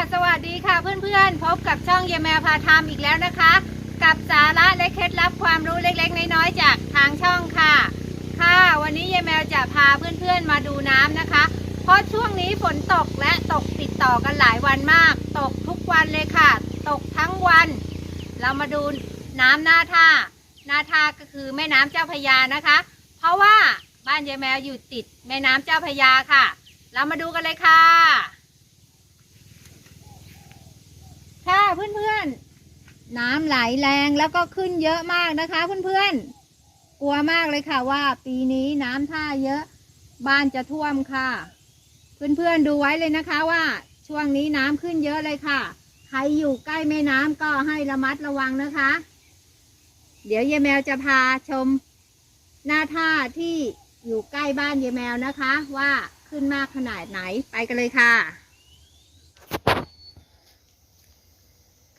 สวัสดีค่ะเพื่อนๆ พบกับช่องเยแมวพาทำอีกแล้วนะคะ กับสาระและเคล็ดลับความรู้เล็กๆ น้อยๆ จากทางช่องค่ะ ค่ะ วันนี้เยแมวจะพาเพื่อนๆมาดูน้ำนะคะ เพราะช่วงนี้ฝนตกและตกติดต่อกันหลายวันมาก ตกทุกวันเลยค่ะ ตกทั้งวัน เรามาดูน้ำหน้าท่าหน้าท่าก็คือแม่น้ำเจ้าพยานะคะ เพราะว่าบ้านยายแมวอยู่ติดแม่น้ำเจ้าพยาค่ะ เรามาดูกันเลยค่ะ ค่ะ เพื่อนๆ น้ำไหลแรงแล้วก็ขึ้นเยอะมากนะคะเพื่อนๆ กลัวมากเลยค่ะว่า ปีนี้น้ำท่าเยอะบ้านจะท่วมค่ะ เพื่อนๆดูไว้เลยนะคะว่าช่วงนี้น้ำขึ้นเยอะเลยค่ะ ใครอยู่ใกล้แม่น้ำก็ให้ระมัดระวังนะคะ เดี๋ยวยายแมวจะพาชมหน้าท่าที่อยู่ใกล้บ้านยายแมวนะคะ ว่าขึ้นมากขนาดไหนไปกันเลยค่ะ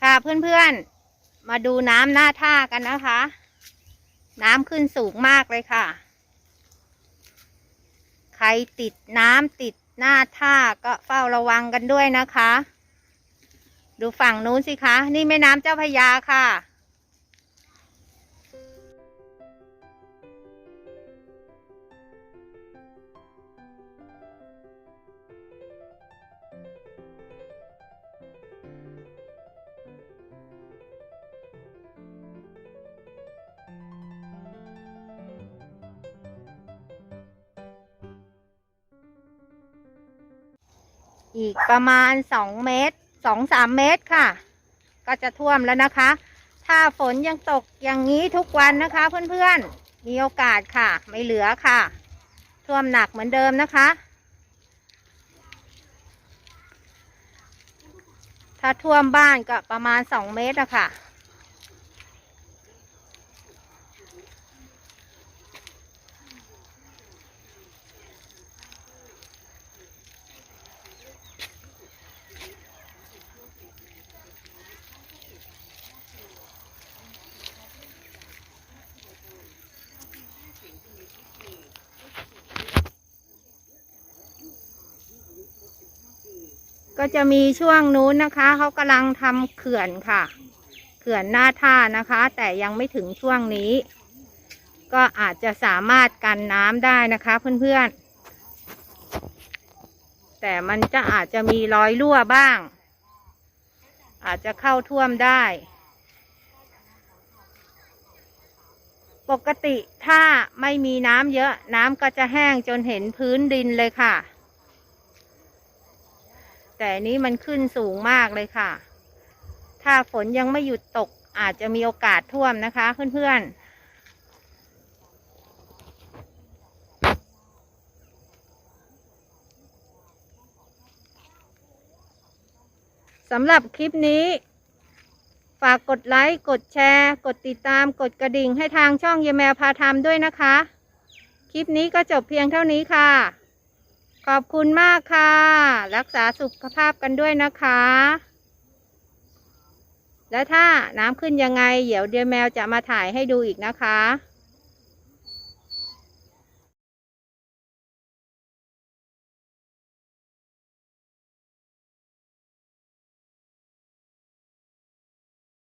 ค่ะ เพื่อนๆ มาดูน้ำหน้าท่ากันนะคะ น้ำขึ้นสูงมากเลยค่ะ ใครติดน้ำติดหน้าท่าก็เฝ้าระวังกันด้วยนะคะ ดูฝั่งนู้นสิคะ นี่แม่น้ำเจ้าพยาค่ะ อีกประมาณสองเมตรสองสามเมตรค่ะ ก็จะท่วมแล้วนะคะ ถ้าฝนยังตกอย่างนี้ทุกวันนะคะเพื่อนๆ มีโอกาสค่ะ ไม่เหลือค่ะ ท่วมหนักเหมือนเดิมนะคะ ถ้าท่วมบ้านก็ประมาณสองเมตรอะค่ะ ก็จะมีช่วงนู้นนะคะเขากำลังทำเขื่อนค่ะ เขื่อนหน้าท่านะคะ แต่ยังไม่ถึงช่วงนี้ ก็อาจจะสามารถกันน้ำได้นะคะเพื่อนๆ แต่มันจะอาจจะมีรอยรั่วบ้าง อาจจะเข้าท่วมได้ ปกติถ้าไม่มีน้ำเยอะน้ำก็จะแห้งจนเห็นพื้นดินเลยค่ะ แต่นนี้มันขึ้นสูงมากเลยค่ะ ถ้าฝนยังไม่หยุดตกอาจจะมีโอกาสท่วมนะคะ เพื่อนๆสำหรับคลิปนี้ ฝากกดไลค์ กดแชร์ กดติดตาม กดกระดิ่งให้ทางช่องเยแมวพาทำด้วยนะคะ คลิปนี้ก็จบเพียงเท่านี้ค่ะ ขอบคุณมากค่ะ รักษาสุขภาพกันด้วยนะคะ และถ้าน้ำขึ้นยังไง เดี๋ยวเดียแมวจะมาถ่ายให้ดูอีกนะคะ